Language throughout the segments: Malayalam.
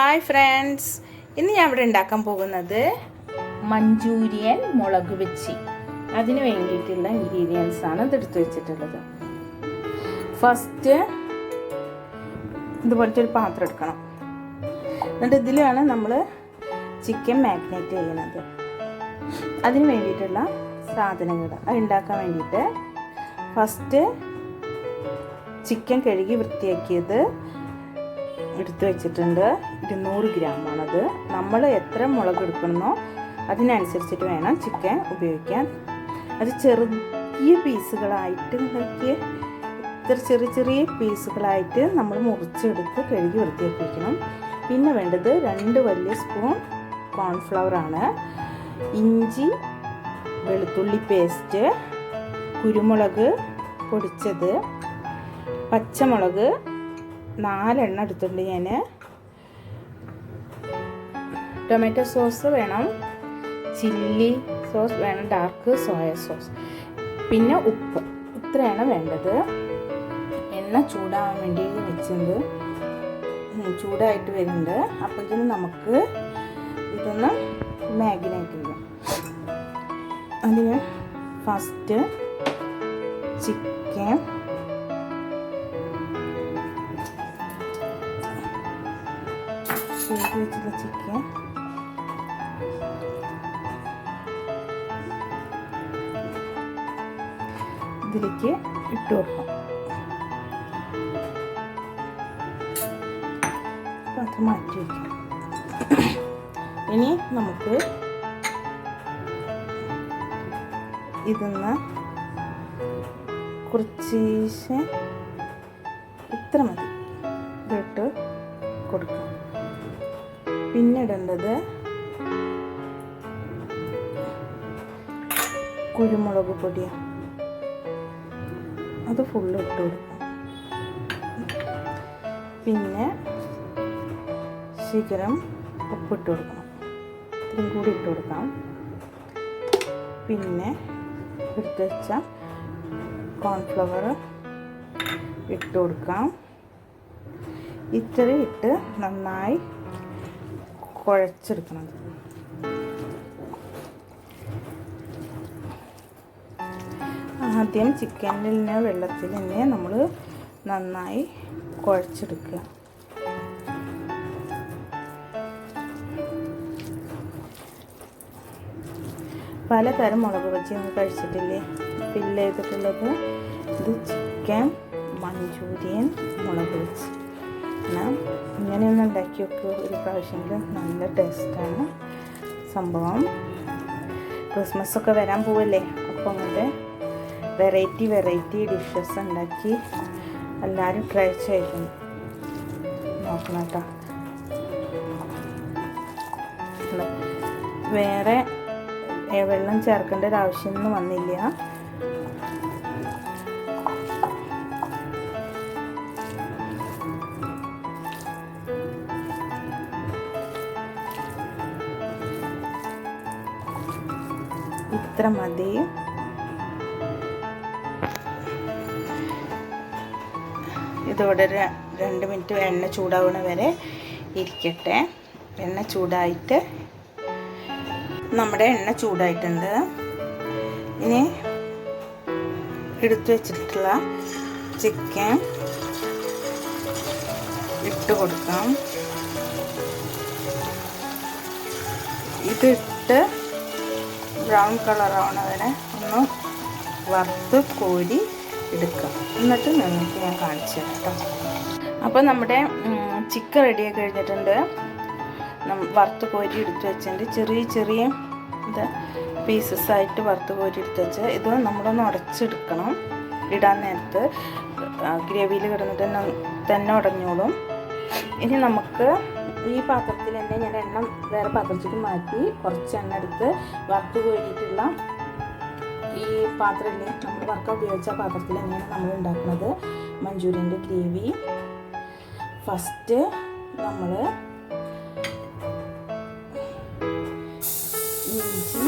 ഹായ് ഫ്രണ്ട്സ് ഇന്ന് ഞാൻ ഇവിടെ ഉണ്ടാക്കാൻ പോകുന്നത് മഞ്ചൂരിയൻ മുളക് വെച്ചി. അതിന് വേണ്ടിയിട്ടുള്ള ഇൻഗ്രീഡിയൻസ് ആണ് ഇത് എടുത്ത് വെച്ചിട്ടുള്ളത്. ഫസ്റ്റ് ഇതുപോലത്തെ ഒരു പാത്രം എടുക്കണം. എന്നിട്ട് ഇതിലാണ് നമ്മൾ ചിക്കൻ മാഗ്നേറ്റ് ചെയ്യുന്നത്. അതിന് വേണ്ടിയിട്ടുള്ള സാധനങ്ങൾ അത് ഉണ്ടാക്കാൻ വേണ്ടിയിട്ട് ഫസ്റ്റ് ചിക്കൻ കഴുകി വൃത്തിയാക്കിയത് എടുത്തു വെച്ചിട്ടുണ്ട്. ഇരുന്നൂറ് ഗ്രാമാണത്. നമ്മൾ എത്ര മുളക് എടുക്കണമെന്നോ അതിനനുസരിച്ചിട്ട് വേണം ചിക്കൻ ഉപയോഗിക്കാൻ. അത് ചെറിയ പീസുകളായിട്ട് നോക്കി ഇത്ര ചെറിയ ചെറിയ പീസുകളായിട്ട് നമ്മൾ മുറിച്ചെടുത്ത് കഴുകി വൃത്തിയാക്കി പിന്നെ വേണ്ടത് രണ്ട് വലിയ സ്പൂൺ കോൺഫ്ലവർ ആണ്. ഇഞ്ചി വെളുത്തുള്ളി പേസ്റ്റ് കുരുമുളക് പൊടിച്ചത് പച്ചമുളക് നാലെണ്ണ എടുത്തിട്ടുണ്ട് ഞാൻ ടൊമാറ്റോ സോസ് വേണം. ചില്ലി സോസ് വേണം. ഡാർക്ക് സോയ സോസ് പിന്നെ ഉപ്പ്. ഇത്രയാണ് വേണ്ടത്. എണ്ണ ചൂടാവാൻ വേണ്ടി വെച്ചത്. ചൂടായിട്ട് വരുന്നുണ്ട്. അപ്പോഴത്തേനും നമുക്ക് ഇതൊന്ന് മാഗിനേറ്റ് ചെയ്യാം. അതിന് ഫസ്റ്റ് ചിക്കൻ വെച്ചിട്ടുള്ള ചിക്കൻ ഇതിലേക്ക് ഇട്ട് വെക്കാം അത് മാറ്റി വയ്ക്കാം. ഇനി നമുക്ക് ഇതിന്ന് കുറച്ച് ഇത്ര മതി. പിന്നെ ഇടേണ്ടത് കുരുമുളക് പൊടിയാണ് അത് ഫുള്ള് ഇട്ട് കൊടുക്കാം. പിന്നെ ശീകരം ഉപ്പിട്ട് കൊടുക്കണം. ഇത്രയും കൂടി ഇട്ട് കൊടുക്കാം. പിന്നെ എടുത്ത് വെച്ച കോൺഫ്ലവർ ഇട്ട് കൊടുക്കാം. ഇത്രയും ഇട്ട് നന്നായി കുഴച്ചെടുക്കണം ആദ്യം ചിക്കനിൽ തന്നെ വെള്ളത്തിൽ തന്നെ നമ്മൾ നന്നായി കുഴച്ചെടുക്കുക. പലതരം മുളക് ബജി നമ്മൾ കഴിച്ചിട്ടില്ലേ? ഫില്ല് ചെയ്തിട്ടുള്ളത് ഇത് ചിക്കൻ മഞ്ചൂരിയൻ മുളക് ബജി എന്നാൽ ഇങ്ങനെയൊന്ന് ഉണ്ടാക്കി വെക്കുക ഒരു പ്രാവശ്യം നല്ല ടേസ്റ്റാണ് സംഭവം. ക്രിസ്മസ് ഒക്കെ വരാൻ പോവല്ലേ? അപ്പോൾ അങ്ങനത്തെ വെറൈറ്റി വെറൈറ്റി ഡിഷസ് ഉണ്ടാക്കി എല്ലാവരും ട്രൈ ചെയ്യണം. നോക്കണം കേട്ടോ. വേറെ വെള്ളം ചേർക്കേണ്ട ഒരു ആവശ്യമൊന്നും വന്നില്ല. ഇത്ര മതി. ഇതോടെ രണ്ട് മിനിറ്റ് എണ്ണ ചൂടാവണ വരെ ഇരിക്കട്ടെ. എണ്ണ ചൂടായിട്ട് നമ്മുടെ എണ്ണ ചൂടായിട്ടുണ്ട്. ഇനി എടുത്തു വെച്ചിട്ടുള്ള ചിക്കൻ ഇട്ട് കൊടുക്കാം. ഇതിട്ട് ബ്രൗൺ കളറാണ് അതിനെ. ഒന്ന് വറുത്ത് കോരി എടുക്കാം. എന്നിട്ട് നിങ്ങൾക്ക് ഞാൻ കാണിച്ചു കേട്ടോ. അപ്പോൾ നമ്മുടെ ചിക്കൻ റെഡിയായി കഴിഞ്ഞിട്ടുണ്ട്. വറുത്ത് കോരി എടുത്ത് വെച്ചിട്ടുണ്ട്. ചെറിയ ചെറിയ ഇത് പീസസ് ആയിട്ട് വറുത്ത് കോരി എടുത്ത് വെച്ച് ഇത് നമ്മളൊന്ന് ഉടച്ചെടുക്കണം. ഇടാൻ നേരത്ത്. ഗ്രേവിയിൽ കിടന്നിട്ട് തന്നെ ഉടഞ്ഞോളും. ഇനി നമുക്ക് ഈ പാത്രത്തിൽ തന്നെ ഞാൻ എണ്ണ വേറെ പാത്രത്തിൽ മാറ്റി കുറച്ച് എണ്ണ എടുത്ത് വറുത്ത് കോഴിയിട്ടുള്ള ഈ പാത്രമില്ലേ നമ്മൾ വറുക്ക ഉപയോഗിച്ച പാത്രത്തിൽ തന്നെയാണ് നമ്മൾ ഉണ്ടാക്കുന്നത്. മഞ്ചൂരിയന്റെ ഗ്രേവി. ഫസ്റ്റ് നമ്മൾ ഇഞ്ചി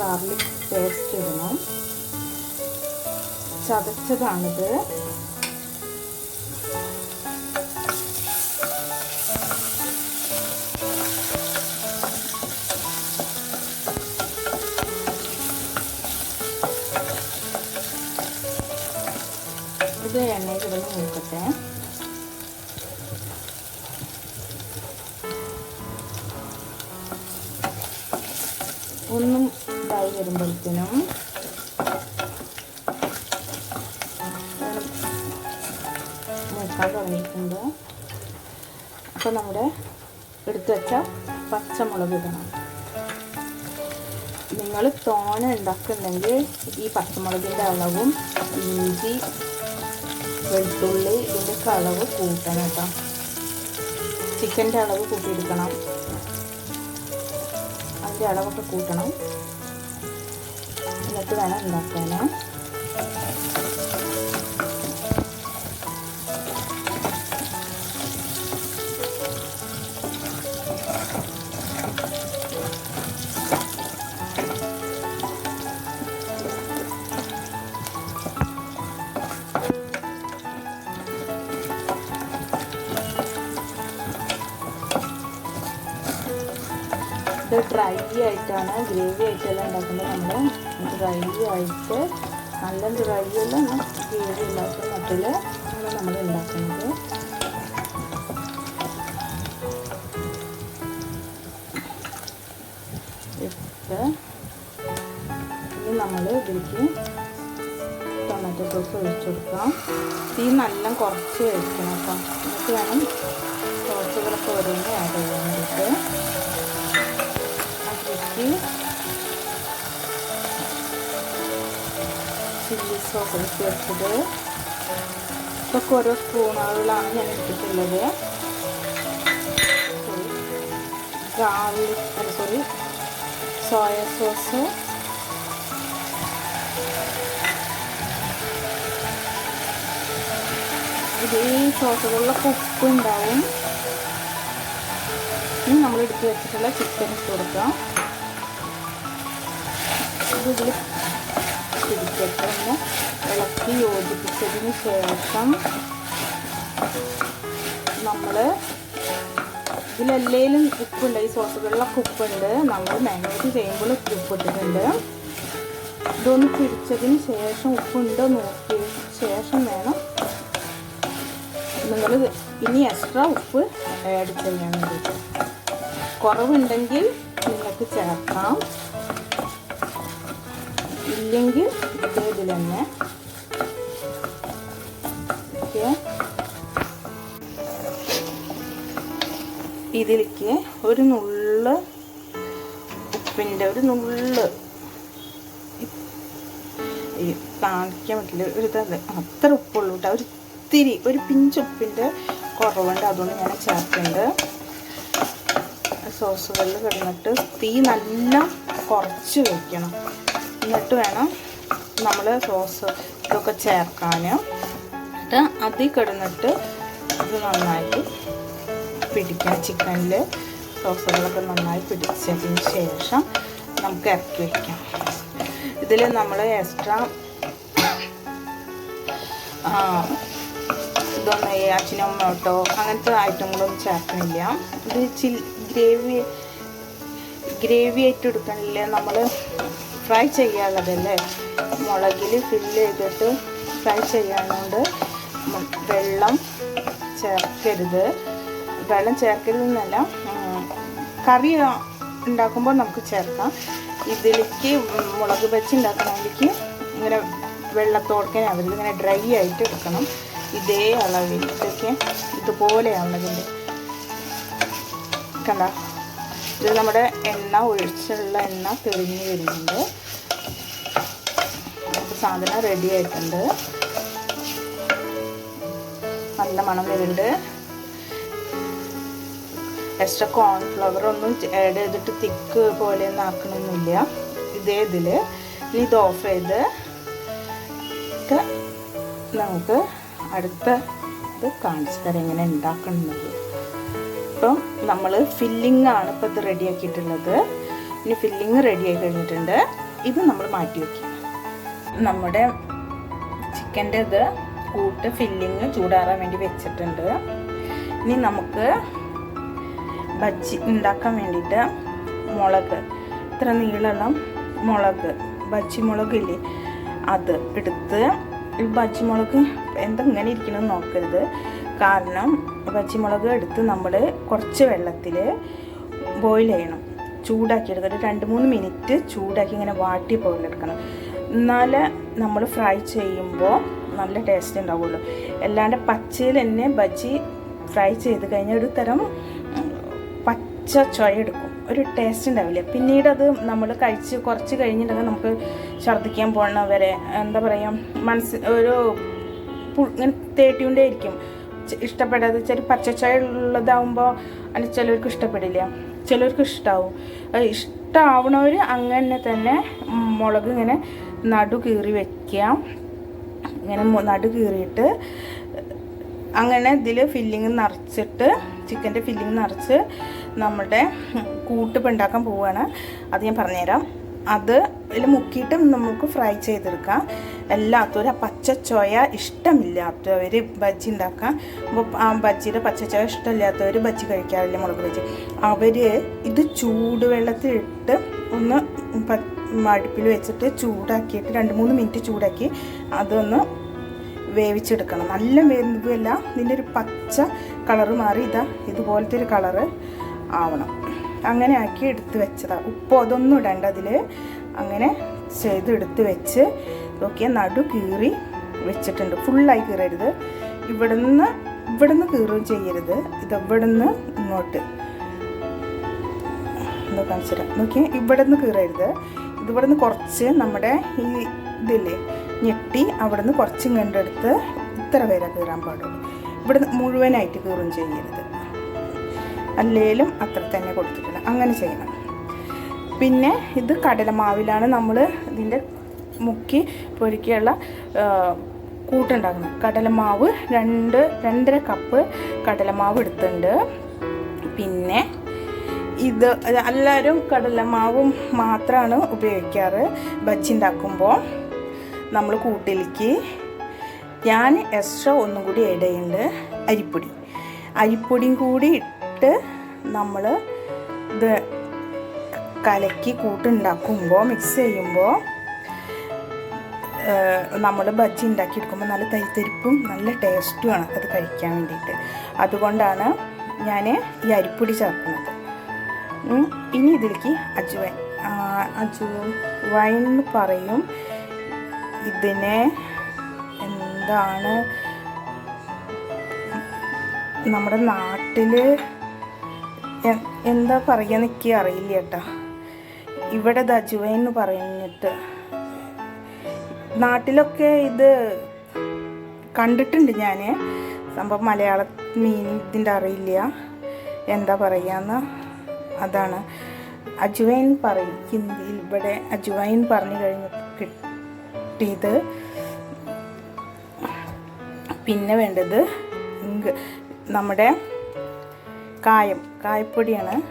ഗാർലിക് പേസ്റ്റ് ഇടണം. ചതച്ചതാണിത്. ഇത് എണ്ണയിൽ കിടന്ന് നോക്കട്ടെ ഒന്നും ഇതായി വരുമ്പോഴത്തേനും മൂക്കാൻ തുടങ്ങിയിട്ടുണ്ട് അപ്പോൾ നമ്മുടെ എടുത്തു വെച്ച പച്ചമുളക് ഇടണം. നിങ്ങൾ തോന ഉണ്ടാക്കുന്നുണ്ടെങ്കിൽ ഈ പച്ചമുളകിന്റെ അളവും ഇഞ്ചി വെളുത്തുള്ളി ഇതിന്റെ അളവ് കൂട്ടണം കേട്ടോ. ചിക്കന്റെ അളവ് കൂട്ടിയെടുക്കണം. അതിന്റെ അളവൊക്കെ കൂട്ടണം. എന്നിട്ട് വേണം ഉണ്ടാക്കാൻ ഇത് ഡ്രൈ ആയിട്ടാണ് ഗ്രേവി ആയിട്ടെല്ലാം ഉണ്ടാക്കുന്നത് നമ്മൾ ഡ്രൈ ആയിട്ട് നല്ല ഡ്രൈ എല്ലാം ഗ്രേവി ഉണ്ടാക്കുന്ന മട്ടിൽ നമ്മൾ ഉണ്ടാക്കുന്നത്. ഇനി നമ്മൾ ഇതിലേക്ക് ടൊമാറ്റോ സോസ് ഒഴിച്ചു കൊടുക്കാം. തീ നല്ല കുറച്ച് വെക്കണം കേട്ടോ. എന്നിട്ട് വേണം സോസുകളൊക്കെ ഓരോന്ന് ആഡ് ചെയ്യാൻ. അതിലേക്ക് ചില്ലി സോസ് വെച്ചത് ഇതൊക്കെ ഓരോ എടുത്തിട്ടുള്ളത് ഗാർലിക് സോയ സോസ് ഇത് ഈ ഉപ്പ് ഉപ്പുണ്ടാവും ഇനി നമ്മൾ എടുത്ത് വെച്ചിട്ടുള്ള ചിക്കൻ കൊടുക്കാം ഇതിൽ പിടിക്കട്ടെ ഒന്ന്. ഇളക്കി യോജിപ്പിച്ചതിന് ശേഷം നമ്മൾ ഇതിലെല്ലേലും ഉപ്പുണ്ട്. ഈ സോസുകളിലൊക്കെ ഉപ്പുണ്ട്. നമ്മൾ മാനേജ് ചെയ്യുമ്പോൾ ഉപ്പ് ഇട്ടിട്ടുണ്ട്. ഇതൊന്ന് പിടിച്ചതിന് ശേഷം ഉപ്പുണ്ടോ നോക്കിയ ശേഷം വേണം നിങ്ങൾ ഇനി എക്സ്ട്രാ ഉപ്പ് ആഡ് ചെയ്യാൻ വേണ്ടിയിട്ട്. കുറവുണ്ടെങ്കിൽ നിങ്ങൾക്ക് ചേർക്കാം. ഇല്ലെങ്കിൽ ഇതേ ഇതിൽ തന്നെ. ഇതിലേക്ക് ഒരു നുള്ള് ഉപ്പിന്റെ ഒരു നുള്ള് ഈ കാണിക്കാൻ പറ്റില്ല. ഒരു ഇതല്ല അത്ര ഉപ്പുള്ളൂ കേട്ടോ. ഒരു ഒരു പിഞ്ച് ഉപ്പിന്റെ കുറവുണ്ട്. അതുകൊണ്ട് ഞാൻ ചേർക്കുന്നത് സോസുകളിൽ കിടന്നിട്ട് തീ നല്ല കുറച്ച് വയ്ക്കണം എന്നിട്ട് വേണം നമ്മൾ സോസ് ഇതൊക്കെ ചേർക്കാൻ എന്നിട്ട് അതിൽ കിടന്നിട്ട് ഇത് നന്നായിട്ട് പിടിക്കാം. ചിക്കനിൽ സോസുകളൊക്കെ നന്നായി പിടിച്ചതിന് ശേഷം നമുക്ക് ഇറക്കി വയ്ക്കാം ഇതിൽ നമ്മൾ എക്സ്ട്രാ ഇതൊന്നും അച്ചിനോമോട്ടോ അങ്ങനത്തെ ഐറ്റങ്ങളൊന്നും ചേർക്കണില്ല ഇത് ചിൽ ഗ്രേവി ഗ്രേവി ആയിട്ട് എടുക്കണില്ല നമ്മൾ ഫ്രൈ ചെയ്യാനുള്ളതല്ലേ? മുളകിൽ ഫില്ല് ചെയ്തിട്ട് ഫ്രൈ ചെയ്യാനുണ്ട്. വെള്ളം ചേർക്കരുത്. വെള്ളം ചേർക്കരുതെന്നല്ല കറി ഉണ്ടാക്കുമ്പോൾ നമുക്ക് ചേർക്കാം. ഇതിലേക്ക് മുളക് വെച്ച് ഉണ്ടാക്കണമെങ്കിൽ ഇങ്ങനെ വെള്ളത്തോടക്കാൻ അവർ ഇങ്ങനെ ഡ്രൈ ആയിട്ട് എടുക്കണം ഇതേ അളവിൽ ഇതൊക്കെ ഇതുപോലെയാണതിന്റെ. കണ്ട? ഇത് നമ്മുടെ എണ്ണ ഒഴിച്ചുള്ള എണ്ണ തെളിഞ്ഞ് വരുന്നുണ്ട്. സാധനം റെഡി ആയിട്ടുണ്ട്. നല്ല മണം വരുന്നുണ്ട്. എക്സ്ട്രാ കോൺഫ്ലവർ ഒന്നും ആഡ് ചെയ്തിട്ട് തിക്ക് പോലെ ഒന്നും ആക്കണമൊന്നുമില്ല. ഇതേ ഇതിൽ ഇനി ഇത് ഓഫ് ചെയ്ത് നമുക്ക് അടുത്ത ഇത് കാണിച്ചു തരാം എങ്ങനെ ഉണ്ടാക്കുന്നത് ഇപ്പം നമ്മൾ ഫില്ലിംഗ് ആണ് ഇപ്പോൾ ഇത് റെഡിയാക്കിയിട്ടുള്ളത് ഇനി ഫില്ലിങ് റെഡിയായി കഴിഞ്ഞിട്ടുണ്ട്. ഇത് നമ്മൾ മാറ്റി വയ്ക്കും നമ്മുടെ ചിക്കന്റെ ഇത് കൂട്ട് ഫില്ലിങ് ചൂടാറാൻ വേണ്ടി വെച്ചിട്ടുണ്ട്. ഇനി നമുക്ക് ബജ്ജി ഉണ്ടാക്കാൻ വേണ്ടിയിട്ട് മുളക് ഇത്ര നീളമുള്ള മുളക് ബജ്ജി മുളക് ഇല്ലേ? അത് എടുത്ത് ഈ ബജ്ജിമുളക് എന്താ ഇങ്ങനെ ഇരിക്കണമെന്ന് നോക്കരുത്. കാരണം ബജ്ജിമുളക് എടുത്ത് നമ്മൾ കുറച്ച് വെള്ളത്തിൽ ബോയിൽ ചെയ്യണം. ചൂടാക്കി എടുക്കണം ഒരു രണ്ട് മൂന്ന് മിനിറ്റ് ചൂടാക്കി ഇങ്ങനെ വാട്ടി പോലെ എടുക്കണം എന്നാലേ നമ്മൾ ഫ്രൈ ചെയ്യുമ്പോൾ നല്ല ടേസ്റ്റ് ഉണ്ടാവുള്ളൂ അല്ലാണ്ട് പച്ചയിൽ തന്നെ ബജി ഫ്രൈ ചെയ്ത് കഴിഞ്ഞാൽ ഒരു തരം പച്ച ചൊയ എടുക്കും. ഒരു ടേസ്റ്റ് ഉണ്ടാവില്ല പിന്നീട് അത് നമ്മൾ കഴിച്ച് കുറച്ച് കഴിഞ്ഞിട്ടുണ്ടെങ്കിൽ നമുക്ക് ഛർദ്ദിക്കാൻ പോകണ എന്താ പറയുക മനസ്സ് ഒരു ഇങ്ങനെ തേട്ടിയുണ്ടേ ഇരിക്കും. ഇഷ്ടപ്പെടാതെ പച്ച പച്ചച്ചായ ഉള്ളതാവുമ്പോൾ അല്ല ചിലർക്ക് ഇഷ്ടപ്പെടില്ല. ചിലർക്ക് ഇഷ്ടമാവും ഇഷ്ടമാവണവർ അങ്ങനെ തന്നെ മുളക് ഇങ്ങനെ നടു കീറി വെക്കാം ഇങ്ങനെ നടു കീറിയിട്ട് അങ്ങനെ ഇതിൽ ഫില്ലിങ് നിറച്ചിട്ട് ചിക്കന്റെ ഫില്ലിങ് നിറച്ച് നമ്മുടെ കൂട്ടിപ്പ് ഉണ്ടാക്കാൻ പോവുകയാണ് അത് ഞാൻ പറഞ്ഞുതരാം അത് ഇതിൽ മുക്കിയിട്ട് നമുക്ക് ഫ്രൈ ചെയ്തെടുക്കാം. എല്ലാത്തവരും ആ പച്ചച്ചോയ ചോയ ഇഷ്ടമില്ലാത്തവർ ബജ്ജി ഉണ്ടാക്കാം അപ്പോൾ ആ ബജ്ജിയുടെ പച്ചച്ചോയ ചോയ ഇഷ്ടമില്ലാത്തവർ ബജ്ജി കഴിക്കാറില്ല മുളക് ബജ്ജി. അവർ ഇത് ചൂടുവെള്ളത്തിലിട്ട് ഒന്ന് അടുപ്പിൽ വെച്ചിട്ട് ചൂടാക്കിയിട്ട് രണ്ട് മൂന്ന് മിനിറ്റ് ചൂടാക്കി അതൊന്ന് വേവിച്ചെടുക്കണം. നല്ല വേവുകയല്ല ഇതിന്റെ ഒരു പച്ച കളറ് മാറി ഇതാ ഇതുപോലത്തെ ഒരു കളറ് ആവണം. അങ്ങനെ ആക്കി എടുത്ത് വെച്ചതാണ് ഉപ്പ് അതൊന്നും ഇടേണ്ട അതിൽ അങ്ങനെ ചെയ്ത് എടുത്ത് വെച്ച് നോക്കിയാൽ നടു കീറി വെച്ചിട്ടുണ്ട്. ഫുള്ളായി കീറരുത്. ഇവിടുന്ന് ഇവിടുന്ന് കീറുകയും ചെയ്യരുത്. ഇത് ഇവിടുന്ന് ഇങ്ങോട്ട്. എന്താ കാണിച്ചുതരാം നോക്കിയാൽ ഇവിടെ നിന്ന് കീറരുത്. ഇതിവിടുന്ന് കുറച്ച് നമ്മുടെ ഈ ഇതില്ലേ ഞെട്ടി അവിടെ നിന്ന് കുറച്ചും കണ്ടെടുത്ത് ഇത്ര വരെ കീറാൻ പാടുള്ളൂ. ഇവിടെ മുഴുവനായിട്ട് കീറും ചെയ്യരുത്. അല്ലേലും അത്ര തന്നെ കൊടുത്തിട്ടുണ്ട്. അങ്ങനെ ചെയ്യണം. പിന്നെ ഇത് കടലമാവിലാണ് നമ്മൾ ഇതിന്റെ മുക്കി പൊരിക്കുള്ള കൂട്ടുണ്ടാക്കണം കടലമാവ് രണ്ട് രണ്ടര കപ്പ് കടലമാവ് എടുത്തിട്ടുണ്ട്. പിന്നെ ഇത് എല്ലാവരും കടലമാവും മാത്രമാണ് ഉപയോഗിക്കാറ്. ബജ്ജി ഉണ്ടാക്കുമ്പോൾ നമ്മൾ കൂട്ടിലേക്ക് ഞാൻ എക്സ്ട്രാ ഒന്നും കൂടി ചെയ്യുന്നുണ്ട് അരിപ്പൊടി. അരിപ്പൊടിയും കൂടി ഇട്ട് നമ്മൾ ഇത് കലക്കി കൂട്ടുണ്ടാക്കുമ്പോൾ മിക്സ് ചെയ്യുമ്പോൾ നമ്മൾ ബജ്ജി ഉണ്ടാക്കിയെടുക്കുമ്പോൾ നല്ല തരിത്തരിപ്പും നല്ല ടേസ്റ്റുമാണ് അത് കഴിക്കാൻ വേണ്ടിയിട്ട്. അതുകൊണ്ടാണ് ഞാൻ ഈ അരിപ്പൊടി ചേർക്കുന്നത്. ഇനി ഇതിലേക്ക് അജുവൈൻ അജുവൈൻ എന്ന് പറയും. ഇതിനെ എന്താണ്? നമ്മുടെ നാട്ടിൽ എന്താ പറയുക എനിക്ക് അറിയില്ല കേട്ടോ. ഇവിടെ ദജുവൈൻ എന്ന് പറഞ്ഞിട്ട് നാട്ടിലൊക്കെ ഇത് കണ്ടിട്ടുണ്ട് ഞാൻ സംഭവം മലയാള മീൻ അറിയില്ല. എന്താ പറയുകയെന്ന് അതാണ്. അജുവൈൻ പറയും ഹിന്ദിയിൽ ഇവിടെ അജുവൈൻ പറഞ്ഞു കഴിഞ്ഞ് കിട്ടിയത്. പിന്നെ വേണ്ടത് നമ്മുടെ കായം കായപ്പൊടിയാണ്.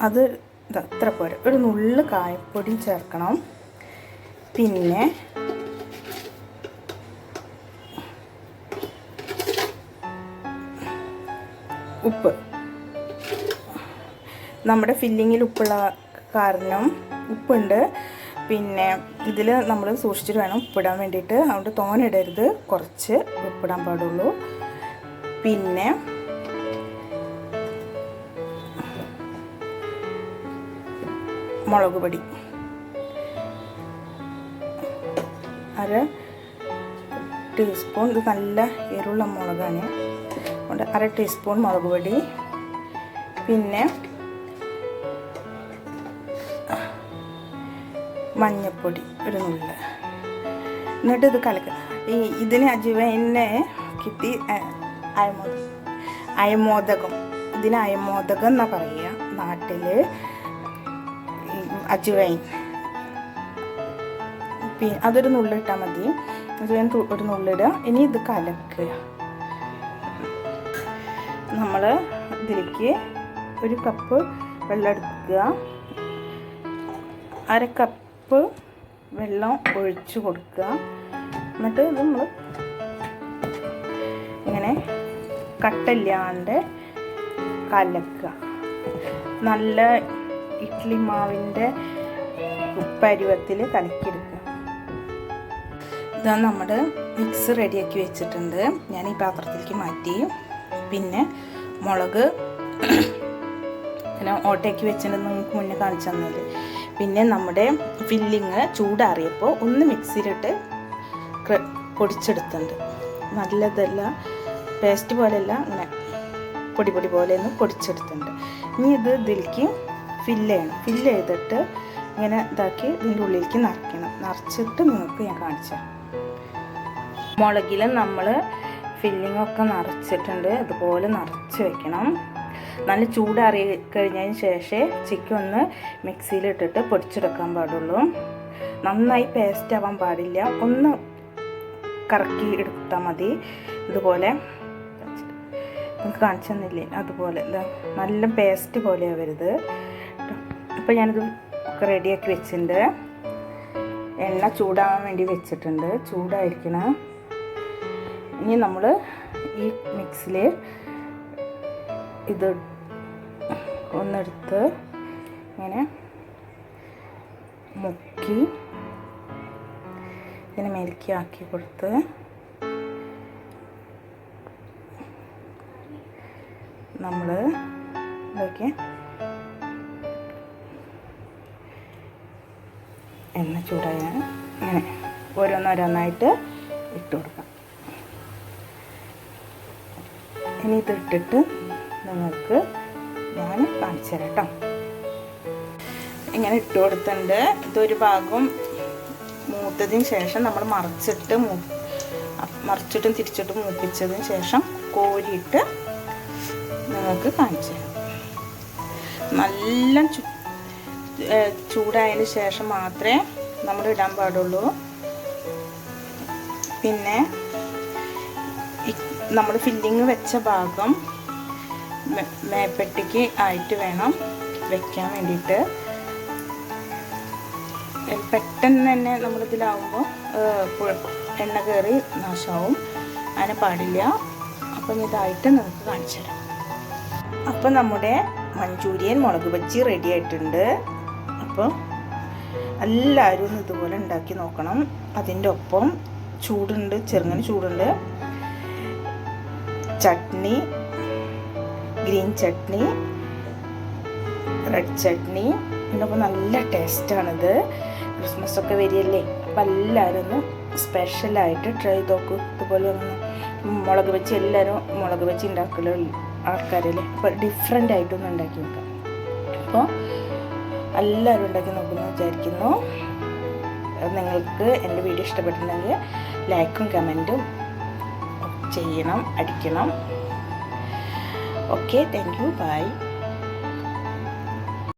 അത് ദാ പോരാ. ഒരു നുള്ള് കായപ്പൊടി ചേർക്കണം. പിന്നെ ഉപ്പ്. നമ്മുടെ ഫില്ലിങ്ങിൽ ഉപ്പുള്ള കാരണം ഉപ്പുണ്ട്. പിന്നെ ഇതിൽ നമ്മൾ സൂക്ഷിച്ചിട്ട് വേണം ഉപ്പിടാൻ വേണ്ടിയിട്ട്. അതുകൊണ്ട് തോനിടരുത് കുറച്ച് ഉപ്പിടാൻ പാടുള്ളൂ. പിന്നെ മുളക് പൊടി. അര ടീസ്പൂൺ ഇത് നല്ല എരിവുള്ള മുളകാണ്. അതുകൊണ്ട് അര ടീസ്പൂൺ മുളക് പൊടി. പിന്നെ മഞ്ഞൾപ്പൊടി ഒരു നുള്ള. എന്നിട്ട് ഇത് കലക്കുക ഈ ഇതിന് അജുവനെ കിട്ടി അ- അയമോ അയമോദകം. ഇതിന് അയമോദകം എന്നാ പറയുക. നാട്ടിൽ അജുവൈൻ പിന്നെ അതൊരു നുള്ളിട്ടാൽ മതി. അജുവൈൻ ഒരു നുള്ളിടുക. ഇനി ഇത് കലക്കുക. നമ്മൾ ഇതിലേക്ക് ഒരു കപ്പ് വെള്ളം എടുക്കുക. അര കപ്പ് വെള്ളം ഒഴിച്ച് കൊടുക്കുക. എന്നിട്ട് നമ്മൾ ഇങ്ങനെ കട്ടില്ലാണ്ട് കലക്കുക. നല്ല ഇഡ്ഡലി മാവിന്റെ പരുവത്തിൽ കലക്കിയെടുക്കുക. ഇതാ നമ്മുടെ മിക്സ് റെഡിയാക്കി വെച്ചിട്ടുണ്ട്. ഞാൻ ഈ പാത്രത്തിലേക്ക് മാറ്റി. പിന്നെ മുളക് പിന്നെ ഓട്ടയാക്കി വെച്ചിട്ടുണ്ടെന്ന് നിങ്ങൾക്ക് മുന്നേ കാണിച്ചു തന്നത്. പിന്നെ നമ്മുടെ ഫില്ലിങ് ചൂടാറിയപ്പോൾ ഒന്ന് മിക്സിയിലിട്ട് പൊടിച്ചെടുത്തുണ്ട് നല്ലതല്ല പേസ്റ്റ് പോലെയല്ല പൊടി പൊടി പോലെ ഒന്ന് പൊടിച്ചെടുത്തിട്ടുണ്ട്. ഇനി ഇത് ഇതിലേക്ക് ഫില്ല് ചെയ്യണം ഫില്ല് ചെയ്തിട്ട് ഇങ്ങനെ ഇതാക്കി ഇതിന്റെ ഉള്ളിലേക്ക് നിറയ്ക്കണം. നിറച്ചിട്ട് നിങ്ങൾക്ക് ഞാൻ കാണിച്ചു. മുളകിലും നമ്മൾ ഫില്ലിംഗ് ഒക്കെ നിറച്ചിട്ടുണ്ട്. അതുപോലെ നിറച്ച് വെക്കണം. നല്ല ചൂടാറി കഴിഞ്ഞതിന് ശേഷം ചിക്കൻ ഒന്ന് മിക്സിയിലിട്ടിട്ട് പൊടിച്ചെടുക്കാൻ പാടുള്ളൂ. നന്നായി പേസ്റ്റ് ആവാൻ പാടില്ല. ഒന്ന് കറക്കി എടുത്താൽ മതി. ഇതുപോലെ നമുക്ക് കാണിച്ചു തന്നില്ലേ അതുപോലെ നല്ല പേസ്റ്റ് പോലെ ആവരുത്. അപ്പോൾ ഞാനിത് ഒക്കെ റെഡിയാക്കി വെച്ചിട്ടുണ്ട്. എണ്ണ ചൂടാവാൻ വേണ്ടി വെച്ചിട്ടുണ്ട്. ചൂടായിരിക്കണം. ഇനി നമ്മൾ ഈ മിക്സിൽ ഇത് ഒന്നെടുത്ത് ഇങ്ങനെ മുക്കി ഇതിനെ മെലുക്കി ആക്കി കൊടുത്ത് നമ്മൾ ഇതൊക്കെ എണ്ണ ചൂടായ ഇങ്ങനെ ഓരോന്നോരോന്നായിട്ട് ഇട്ട് കൊടുക്കാം. ഇനി ഇത് ഇട്ടിട്ട് നിങ്ങൾക്ക് ഞാൻ കാണിച്ചു തരാം കേട്ടോ. ഇങ്ങനെ ഇട്ട് കൊടുത്തിട്ടുണ്ട്. ഇതൊരു ഭാഗം മൂത്തതിന് ശേഷം നമ്മൾ മറിച്ചിട്ട് മൂ മറിച്ചിട്ടും തിരിച്ചിട്ടും മൂപ്പിച്ചതിന് ശേഷം കോരിയിട്ട് നിങ്ങൾക്ക് കാണിച്ചു തരാം. നല്ല ചു ചൂടായതിന് ശേഷം മാത്രമേ നമ്മൾ ഇടാൻ പാടുള്ളൂ. പിന്നെ നമ്മൾ ഫില്ലിങ് വെച്ച ഭാഗം മേപ്പെട്ടിക്ക് ആയിട്ട് വേണം വെക്കാൻ വേണ്ടിയിട്ട്. പെട്ടെന്ന് തന്നെ നമ്മളിതിലാവുമ്പോൾ എണ്ണ കയറി നാശമാവും അതിന് പാടില്ല. അപ്പം ഇതായിട്ട് നമുക്ക് കാണിച്ചു തരാം. അപ്പം നമ്മുടെ മഞ്ചൂരിയൻ മുളക് ബജ്ജി റെഡി ആയിട്ടുണ്ട്. അപ്പോൾ എല്ലാവരും ഒന്ന് ഇതുപോലെ ഉണ്ടാക്കി നോക്കണം. അതിന്റെ ഒപ്പം ചൂടുണ്ട് ചെറുങ്ങനെ ചൂടുണ്ട്. ചട്നി ഗ്രീൻ ചട്നി റെഡ് ചട്നി ഇതിനൊപ്പം നല്ല ടേസ്റ്റാണിത്. ക്രിസ്മസ് ഒക്കെ വരികയല്ലേ? അപ്പം എല്ലാവരും ഒന്ന് സ്പെഷ്യലായിട്ട് ട്രൈ ചെയ്ത് നോക്കൂ ഇതുപോലെ ഒന്ന് മുളക് വെച്ച് എല്ലാവരും മുളക് വെച്ച് ഉണ്ടാക്കലുള്ള ആൾക്കാരല്ലേ? അപ്പോൾ ഡിഫറെന്റ് ആയിട്ടൊന്ന് ഉണ്ടാക്കി നോക്കാം. എല്ലാവരും ഉണ്ടാക്കി നോക്കുമെന്ന് വിചാരിക്കുന്നു. നിങ്ങൾക്ക് എന്റെ വീഡിയോ ഇഷ്ടപ്പെട്ടിട്ടുണ്ടെങ്കിൽ ലൈക്കും കമന്റും ചെയ്യണം അടിക്കണം. Okay thank you by